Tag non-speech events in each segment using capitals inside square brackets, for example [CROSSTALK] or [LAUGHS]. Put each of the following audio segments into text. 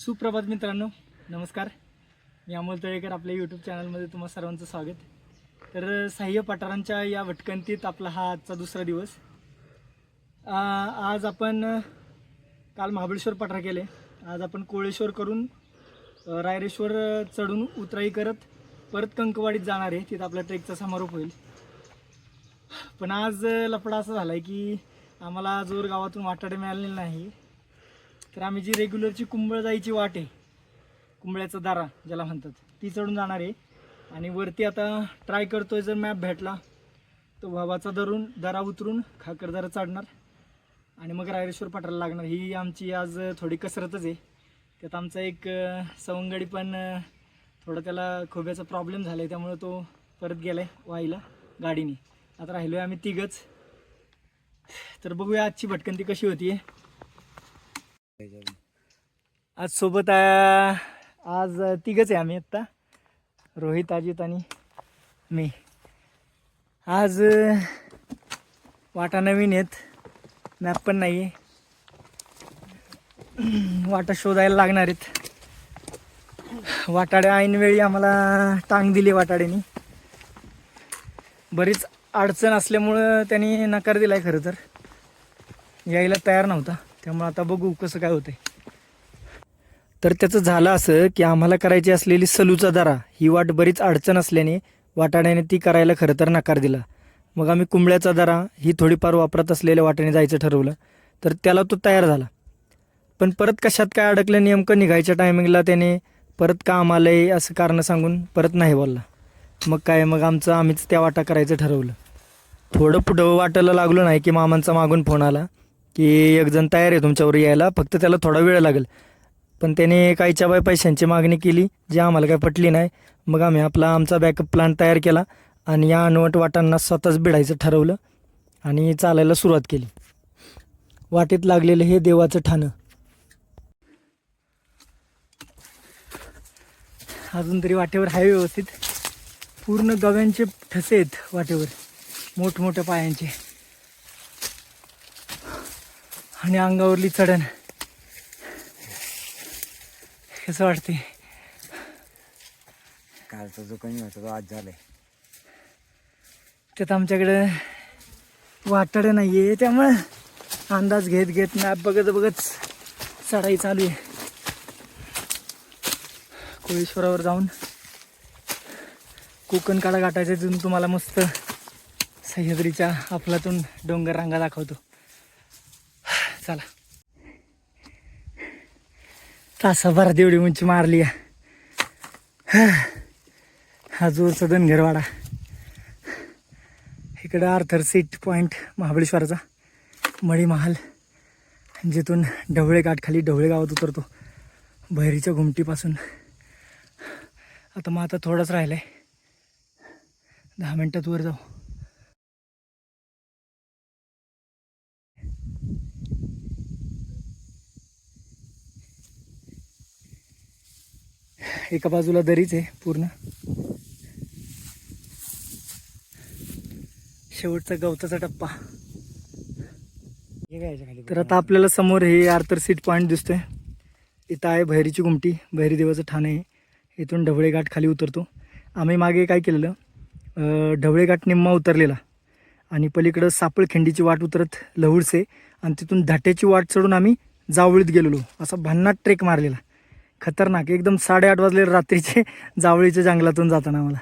सुप्रभात मित्रांनो नमस्कार. मी अमोल तळेकर आपल्या यूट्यूब चॅनलमध्ये तुम्हा सर्वांचं स्वागत. तर सहाय्य पठारांच्या या भटकंतीत आपला हा आजचा दुसरा दिवस. आ, आज आपण काल महाबळेश्वर पठार केले. आज आपण कोळेश्वर करून रायरेश्वर चढून उतराई करत परत कंकवाडीत जाणार आहे. तिथं आपल्या ट्रेकचा समारोप होईल. पण आज लफडा असा झाला आहे की आम्हाला जोर गावातून वाटाडे मिळालेले नाही. तर आम्ही जी रेग्युलरची कुंबळ जायची वाट आहे कुंबळ्याचा दारा ज्याला म्हणतात ती चढून जाणार आहे. आणि वरती आता ट्राय करतोय जर मॅप भेटला तो भावाचा धरून दरा उतरून खाकरदारा चढणार. आणि मग रायरेश्वर पाठाला लागणार. ही आमची आज थोडी कसरतच आहे. त्यात आमचा एक सवंगडी पण थोडा त्याला खोब्याचा प्रॉब्लेम झाला आहे त्यामुळं तो परत गेला आहे वाईला गाडीने. आता राहिलो आहे आम्ही तिघंच. तर बघूया आजची भटकंती कशी होती आहे आज सोबत आज तिघच आहे आम्ही आत्ता. रोहित अजित आणि मी. आज वाटा नवीन आहेत. मॅप पण नाही आहे वाटा शोधायला लागणार आहेत. वाटाड्या ऐनवेळी आम्हाला टांग दिली वाटाड्यानी बरीच अडचण असल्यामुळं त्यांनी नकार दिला आहे खरं तर. यायला तयार नव्हता. त्यामुळे आता बघू कसं काय होतंय. तर त्याचं झालं असं की आम्हाला करायची असलेली सलूचा दरा ही वाट बरीच अडचण असल्याने वाटाड्याने ती करायला खरं तर नकार दिला. मग आम्ही कुंबळ्याचा दरा ही थोडीफार वापरत असलेल्या वाट्याने जायचं ठरवलं. तर त्याला तो तयार झाला. पण परत कशात काय अडकलं नेमकं निघायच्या टायमिंगला त्याने परत का आम्हाला असं कारण सांगून परत नाही बोलला. मग काय मग आमचं आम्हीच त्या वाटा करायचं ठरवलं. थोडं पुढं वाटायला लागलो नाही की मामांचा मागून फोन आला. की एकजण तयार आहे तुमच्यावर यायला फक्त त्याला थोडा वेळ लागेल. पण त्याने काहीच्या बाय पैशांची मागणी केली जी आम्हाला काही पटली नाही. मग आम्ही आपला आमचा बॅकअप प्लॅन तयार केला आणि या अनवट वाटांना स्वतःच भिडायचं ठरवलं आणि चालायला सुरुवात केली. वाटेत लागलेलं हे देवाचं ठाणं. अजून तरी वाटेवर आहे व्यवस्थित. पूर्ण गव्यांचे ठसे आहेत वाटेवर. मोठमोठ्या पायांचे. आणि अंगावरली चढण. कसं वाटते कालचा जो कमी होता तो आज झालाय. त्यात आमच्याकडे वाटाडं नाही आहे त्यामुळं अंदाज घेत घेत मॅप बघत बघत चढाई चालू आहे. कोळेश्वरावर जाऊन कोकण काढा गाठायचा तुम्हाला मस्त सह्याद्रीच्या अफलातून डोंगर रांगा दाखवतो. चला. तासाभरात एवढी उंची मारली या. हा जोरचा धनगरवाडा. इकडं आर्थर सीट पॉईंट महाबळेश्वरचा मळी महाल जिथून ढवळे घाट खाली ढवळे गावात उतरतो. बहिरीच्या घुमटीपासून. आता मग आता थोडंच राहिलं आहे दहा मिनटात वर जाऊ. एका बाजूला दरीच आहे पूर्ण. शेवटचा गवताचा टप्पा. तर आता आपल्याला समोर हे आर्थर सीट पॉईंट दिसतोय. इथं आहे भैरीची गुमटी भैरी देवाचं ठाणे आहे. इथून ढवळे घाट खाली उतरतो. आम्ही मागे काय केलेलं? अं, ढवळे घाट निम्मा उतरलेला. आणि पलीकडं सापळखिंडीची वाट उतरत लहुडसे. आणि तिथून धाट्याची वाट चढून आम्ही जावळीत गेलेलो. असा भन्नाट ट्रेक मारलेला. खतरनाक एकदम साडेआठ वाजले रात्रीचे [LAUGHS] जावळीच्या जंगलातून जाताना आम्हाला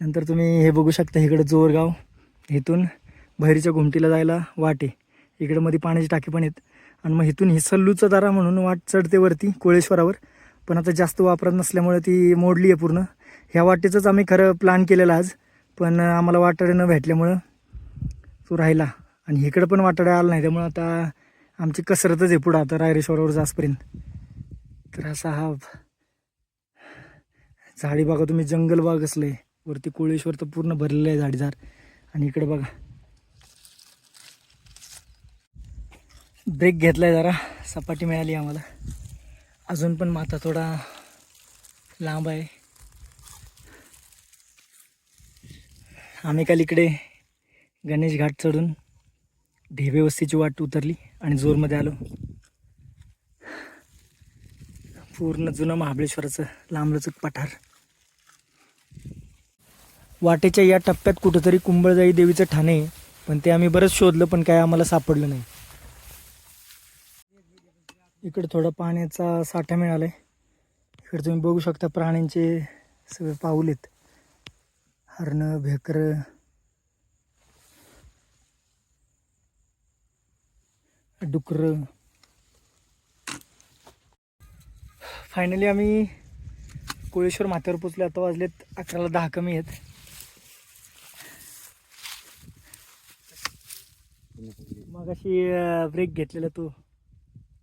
नंतर तुम्ही हे बघू शकता इकडं जोरगाव इथून भैरीच्या घुमटीला जायला वाट. आहे इकडं मध्ये पाण्याची टाकी पण आहेत. आणि मग इथून ही सल्लूचा दारा म्हणून वाट चढते वरती कोळेश्वरावर. पण आता जास्त वापरत नसल्यामुळे ती मोडली आहे पूर्ण. ह्या वाटेचंच आम्ही खरं प्लॅन केलेलं आज. पण आम्हाला वाटाड्या न भेटल्यामुळं तो राहिला. आणि इकडं पण वाटाड्या आला नाही. त्यामुळं आता आमची कसरतच आहे पुढं आता रायरेश्वरावर जासपर्यंत. तर असा हा झाडी बघा तुम्ही जंगल बाग असले वरती कोळेश्वर तर पूर्ण भरलेलं आहे झाडीझाड. आणि इकडे बघा. ब्रेक घेतलाय जरा सपाटी मिळाली आम्हाला. अजून पण माथा थोडा लांब आहे. आम्ही काल इकडे गणेश घाट चढून ढेबे वस्तीची वाट उतरली आणि जोरमध्ये आलो. पूर्ण जुनं महाबळेश्वराचं लांबलचक पठार. वाटेच्या या टप्प्यात कुठंतरी कुंभळजाई देवीचं ठाणे पण ते आम्ही बरंच शोधलं पण काय आम्हाला सापडलं नाही. इकडे थोडा पाण्याचा साठा मिळालाय. इकडे तुम्ही बघू शकता प्राण्यांचे सगळे पाऊल आहेत. हरणं भेकरं. डुकरं. फायनली आम्ही कोळेश्वर माथ्यावर पोचलो. आता वाजलेत अकराला दहा कमी आहेत. मग अशी ब्रेक घेतलेला तो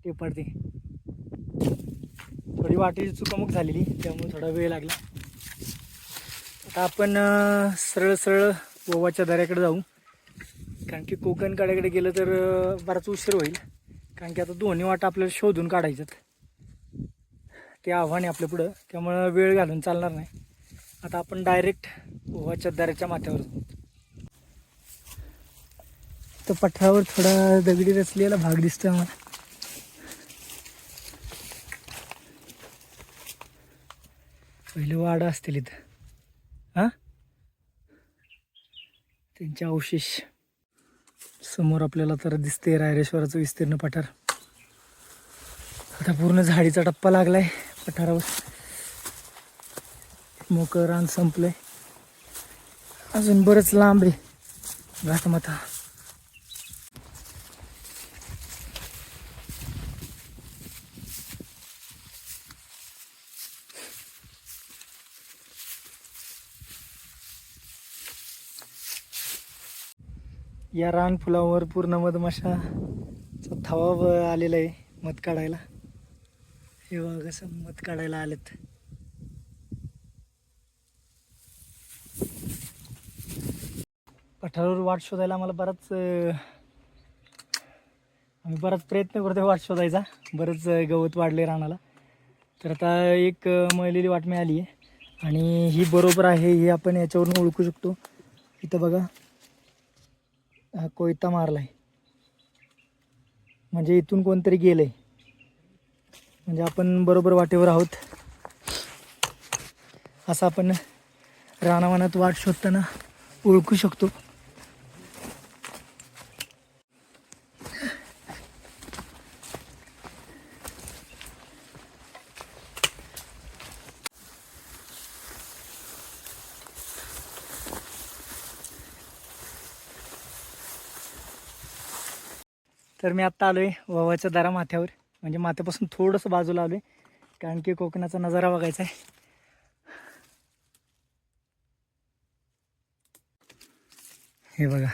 ते पडते. थोडी वाटेची चुकामुक झालेली त्यामुळे थोडा वेळ लागला. आता आपण सरळ सरळ गोवाच्या दऱ्याकडे जाऊ. कारण की कोकण काड्याकडे गेलं तर बराच उशीर होईल. कारण की आता दोन्ही वाटा आपल्याला शोधून काढायच्यात. ते आव्हान आहे आपल्या पुढं. त्यामुळं वेळ घालून चालणार नाही. आता आपण डायरेक्ट ओव्हाच्या दऱ्याच्या माथ्यावर जाऊ. तर पठारावर थोडा दगडी रचलेला भाग दिसतो आम्हाला. पहिले वाडा असतील इथं. हा? त्यांचे अवशेष. समोर आपल्याला तर दिसते रायरेश्वराचं विस्तीर्ण पठार. आता पूर्ण झाडीचा टप्पा लागलाय. पठारावर मोकळं रान संपलंय. अजून बरंच लांब आहे घाटमाथा. या रान फुलावर पूर्ण मधमाशाचा थवा आलेला आहे मध काढायला. हे बघा कसं मत काढायला आलेत. पठारावर वाट शोधायला आम्हाला बराच आम्ही बराच प्रयत्न करतोय वाट शोधायचा. बरंच गवत वाढले रानाला. तर आता एक मळलेली वाट मिळाली आहे. आणि ही बरोबर आहे हे आपण याच्यावरून ओळखू शकतो. इथं बघा. हा कोयता मारलाय. म्हणजे इथून कोणतरी गेलंय. म्हणजे आपण बरोबर वाटेवर आहोत. असं आपण रानावानात वाट शोधताना ओळखू शकतो. तर मी आत्ता आलोय वावाच्या दारा माथ्यावर म्हणजे माथ्यापासून थोडंसं बाजूला आहे कारण की कोकणाचा नजारा बघायचा आहे. हे बघा.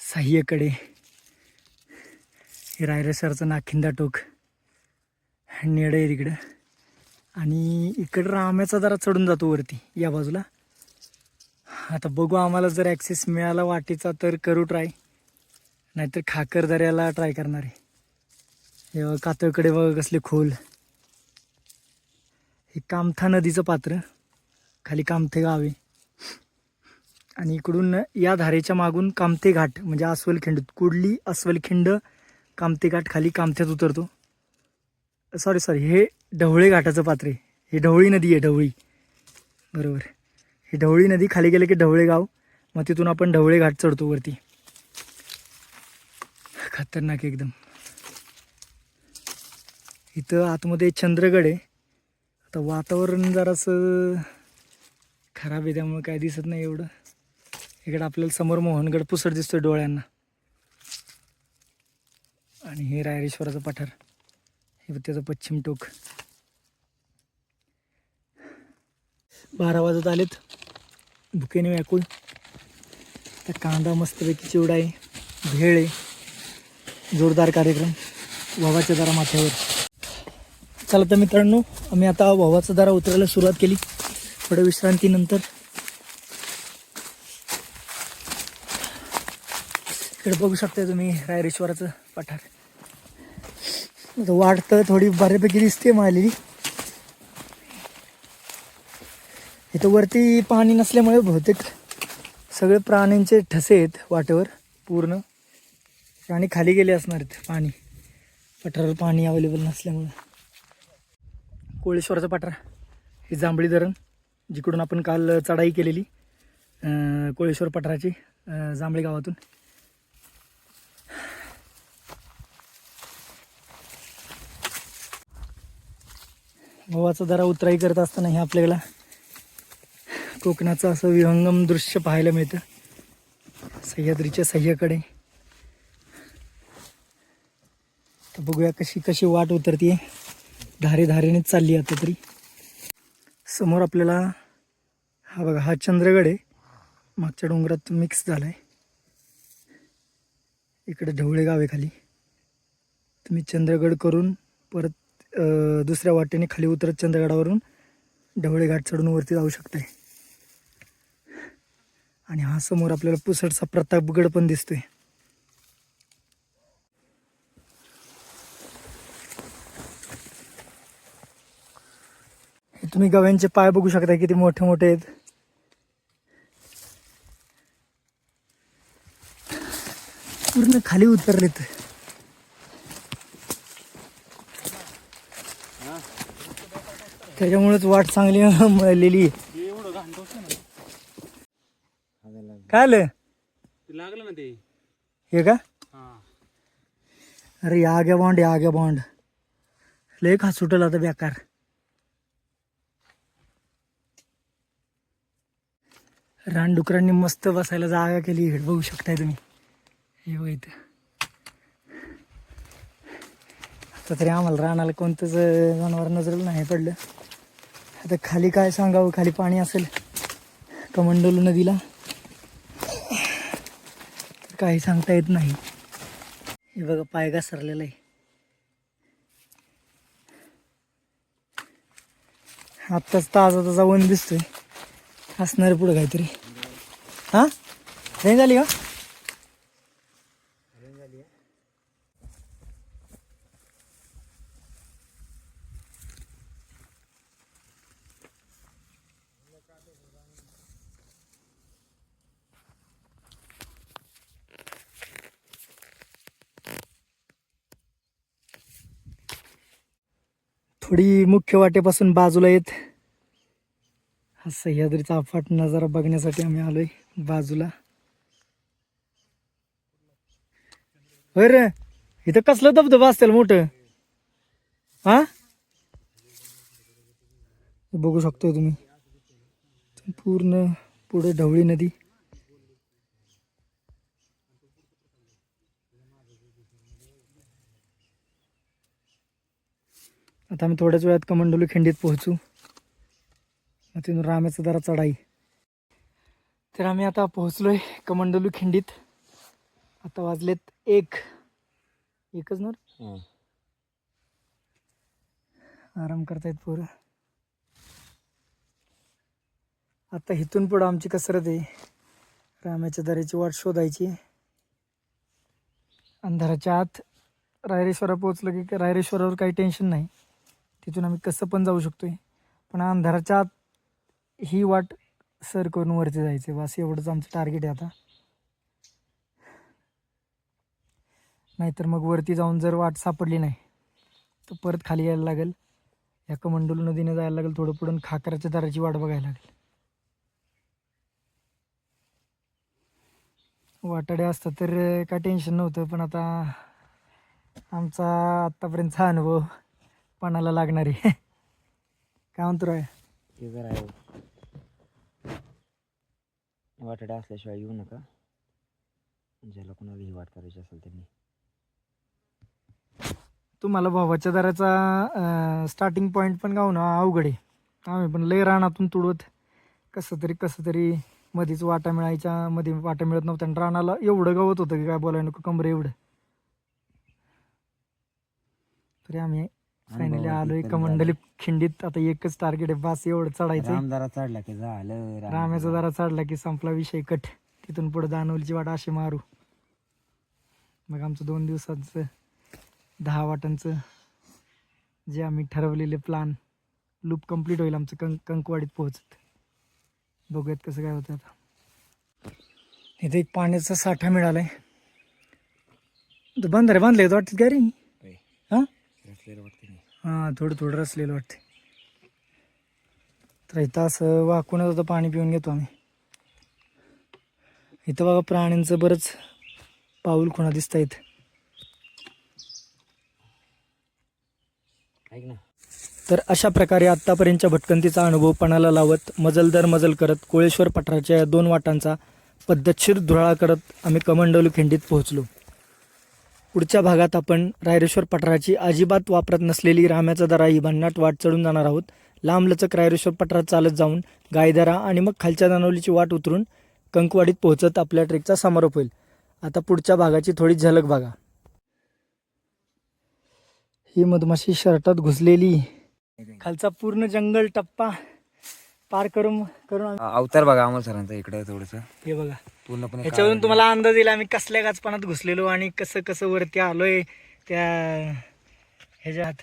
साह्यकडे. हे रायरेसरचं नाखिंदा टोक. नेड आहे तिकडं. आणि इकडं राम्याचा जरा चढून जातो वरती या बाजूला. आता बघू आम्हाला जर ॲक्सेस मिळाला वाटेचा तर करू ट्राय नाहीतर खाकर दऱ्याला ट्राय करणार आहे. हे कातळकडे बघा कसले खोल. हे कामथा नदीचं पात्र. खाली कामथे गाव. आहे आणि इकडून या धारेच्या मागून कामथे घाट म्हणजे अस्वलखिंड कुडली अस्वलखिंड कामते घाट खाली कामथ्यात उतरतो. सॉरी सॉरी हे ढवळे घाटाचं पात्र आहे. हे ढवळी नदी आहे ढवळी. बरोबर. ही ढवळी नदी खाली गेलं की ढवळे गाव मग तिथून आपण ढवळे घाट चढतो वरती. खतरनाक एकदम. इथं आतमध्ये चंद्रगड आहे. आता वातावरण जरासं खराब आहे त्यामुळे काय दिसत नाही एवढं. इकडं आपल्याला समोर मोहनगड पुसट दिसतोय डोळ्यांना. आणि हे रायरेश्वराचं पठार. हे त्याचं पश्चिम टोक. बारा वाजत आलेत. भुकेने व्याकुळ. त्या कांदा मस्तपैकी चिवडा आहे. भेळ आहे. जोरदार कार्यक्रम वावाच्या दारा माथ्यावर. चला तर मित्रांनो आम्ही आता वावाचा दारा उतरायला सुरुवात केली. थोड्या विश्रांतीनंतर. इकडे बघू शकता तुम्ही रायरेश्वराचं पठार. वाटतं वाट तर थोडी बऱ्यापैकी दिसते मारलेली इथं वरती पाणी नसल्यामुळे बहुतेक सगळे प्राण्यांचे ठसे आहेत वाटेवर पूर्ण. आणि खाली गेले असणार आहेत पाणी. पठारावर पाणी अवेलेबल नसल्यामुळं. कोळेश्वराचा पठार. हे जांभळी धरण जिकडून आपण काल चढाई केलेली कोळेश्वर पठाराची जांभळी गावातून. गव्हाचा दरा उतराई करत असताना हे आपल्याला कोकणाचं असं विहंगम दृश्य पाहायला मिळतं. सह्याद्रीच्या सह्याकडे. तर बघूया कशी कशी वाट उतरते धारे धारेनेच चालली आता तरी. समोर आपल्याला हा बघा हा चंद्रगड आहे. मागच्या डोंगरात मिक्स झाला आहे इकडे ढवळे गाव आहे खाली. तुम्ही चंद्रगड करून परत दुसऱ्या वाटेने खाली उतरत चंद्रगडावरून ढवळे घाट चढून वरती जाऊ शकताय. आणि हा समोर आपल्याला पुसटचा प्रतापगड पण दिसतोय. तुम्ही गव्यांचे पाय बघू शकता किती मोठे मोठे आहेत. पूर्ण खाली उतरलेत. त्याच्यामुळेच वाट चांगली [LAUGHS] मिळालेली काय आलं? लागलं ना ते. हे का? अरे आग्या बॉन्ड आग्या बॉन्ड लय खा सुटल आता बेकार. रानडुकरांनी मस्त बसायला जागा केली. इकडे बघू शकताय तुम्ही. हे बघा इथं. आता तरी आम्हाला रानाला कोणतंच जनावर नजरेला नाही पडलं. आता खाली काय सांगावं? खाली पाणी असेल. कमंडोलू नदीला. तर काही सांगता येत नाही. हे बघा पाय घसरलेला आहे. आत्ताच ताजा ताजा वन दिसतोय. असणार पुढं काहीतरी. हा? रेंज झाली का? थोडी मुख्य वाटेपासून बाजूला येत. हा सह्याद्रीचा अफाट नजारा बघण्यासाठी आम्ही आलोय बाजूला. अरे रे इथं कसलं धबधबा असतील मोठं? हा? बघू शकतो तुम्ही. पूर्ण पुढे ढवळी नदी. आता आम्ही थोड्याच वेळात कमंडोली खिंडीत पोहोचू. तिथून रामेचा जरा चढाई. तर आम्ही आता पोहोचलोय कमंडोली खिंडीत. आता वाजलेत एक. एकच ना? हं. आराम करतायत पोरं. आता इथून पुढं आमची कसरत आहे. रामाच्या दऱ्याची वाट शोधायची. अंधाराच्या आत रायरेश्वरा पोहोचलं की रायरेश्वरावर काही टेन्शन नाही. तिथून आम्ही कसं पण जाऊ शकतोय. पण अंधाराच्या आत ही वाट सर करून वरती जायचं. बस एवढंच आमचं टार्गेट आहे आता. नाहीतर मग वरती जाऊन जर वाट सापडली नाही तर परत खाली यायला लागेल. या कमंडोल नदीने जायला लागेल थोडं पुढं खाकराच्या दाराची वाट बघायला लागेल. वाटाडे असतं तर काय टेन्शन नव्हतं पण आता आमचा आत्तापर्यंतचा अनुभव पणाला लागणार. आहे [LAUGHS] काय म्हणतो राय आहे. वाटाडा असल्याशिवाय येऊ नका. ज्याला कोणालाही वाट करायची असेल त्यांनी. तुम्हाला भावाच्या दराचा स्टार्टिंग पॉईंट पण गाव ना अवघड आहे. आम्ही पण लय रानातून तुडवत. कसं तरी कसं तरी मध्येच वाटा मिळायच्या मध्ये वाटा मिळत नव्हत्या. आणि रानाला एवढं गवत होतं की काय बोलायला नको कमरे एवढं. तरी आम्ही फायनली आलोय इतकं कमंडली खिंडीत. आता एकच टार्गेट आहे बास एवढं चढायचं रामदारा चढला की झालं जरा चढला की संपला विषय कट. तिथून पुढे दानवलीची वाट अशी मारू. मग आमचं दोन दिवसाचं दहा वाटांचं जे आम्ही ठरवलेले प्लान लूप कंप्लीट होईल आमचं कंक कंकवाडीत पोहोचत. बघूयात कसं काय होतं आता. इथे एक पाण्याचा साठा मिळालाय. तो बंधारे बांधले वाटत रे? होय. हा? हां थोडं थोडं रचलेलं वाटते तर इथं असं वाकूनच आता पाणी पिऊन घेतो आम्ही. इथं बघा प्राण्यांचं बरंच पाऊल खुणा दिसत आहेत तर अशा प्रकारे आत्तापर्यंतच्या भटकंतीचा अनुभव पणाला लावत मजल दर मजल करत कोळेश्वर पठाराच्या या दोन वाटांचा पद्धतशीर धुराळा करत आम्ही कमंडलू खिंडीत पोहोचलो. पुढच्या भागात आपण रायरेश्वर पठाराची अजिबात वापरत नसलेली राम्याचा दरा ही भन्नाट वाट चढून जाणार आहोत. लांबलचक रायरेश्वर पठारात चालत जाऊन गायदरा आणि मग खालच्या दानवलीची वाट उतरून कंकवाडीत पोहोचत आपल्या ट्रेकचा समारोप होईल. आता पुढच्या भागाची थोडी झलक बघा. ही मधमाशी शर्टात घुसलेली. खालचा पूर्ण जंगल टप्पा पार करून करून अवतार बघा अमोल सरांचा इकडं थोडंसं. हे बघा. पूर्णपणे ह्याच्यावरून तुम्हाला अंदाज येईल आम्ही कसल्या गाचपानात घुसलेलो आणि कसं कसं वरती आलोय. त्या ह्याच्यात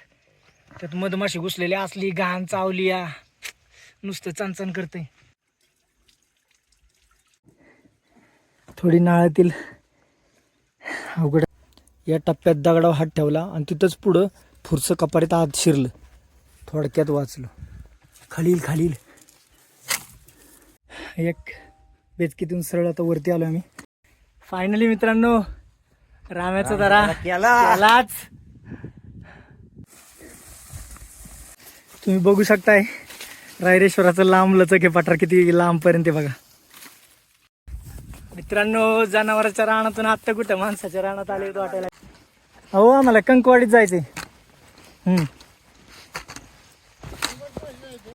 त्यात मधमाशी घुसलेली असली घाण चावली या. नुसतं चणचण करते थोडी नाळातील. अवघड. या टप्प्यात दगडावर हात ठेवला आणि तिथंच पुढं फुरसं कपारीत आत शिरलं. थोडक्यात वाचलो. खालील खालील. एक बेचकीतून सरळ आता वरती आलो आम्ही. फायनली मित्रांनो राम्याचा दरा त्यालाच तुम्ही बघू शकताय रायरेश्वराचं लांब लचक हे पठार किती लांब पर्यंत आहे बघा. मित्रांनो जनावरांच्या रानातून आत्ता कुठं माणसाच्या रानात आले वाटायला. हो आम्हाला कंकवाडीत जायचंय. हम्म.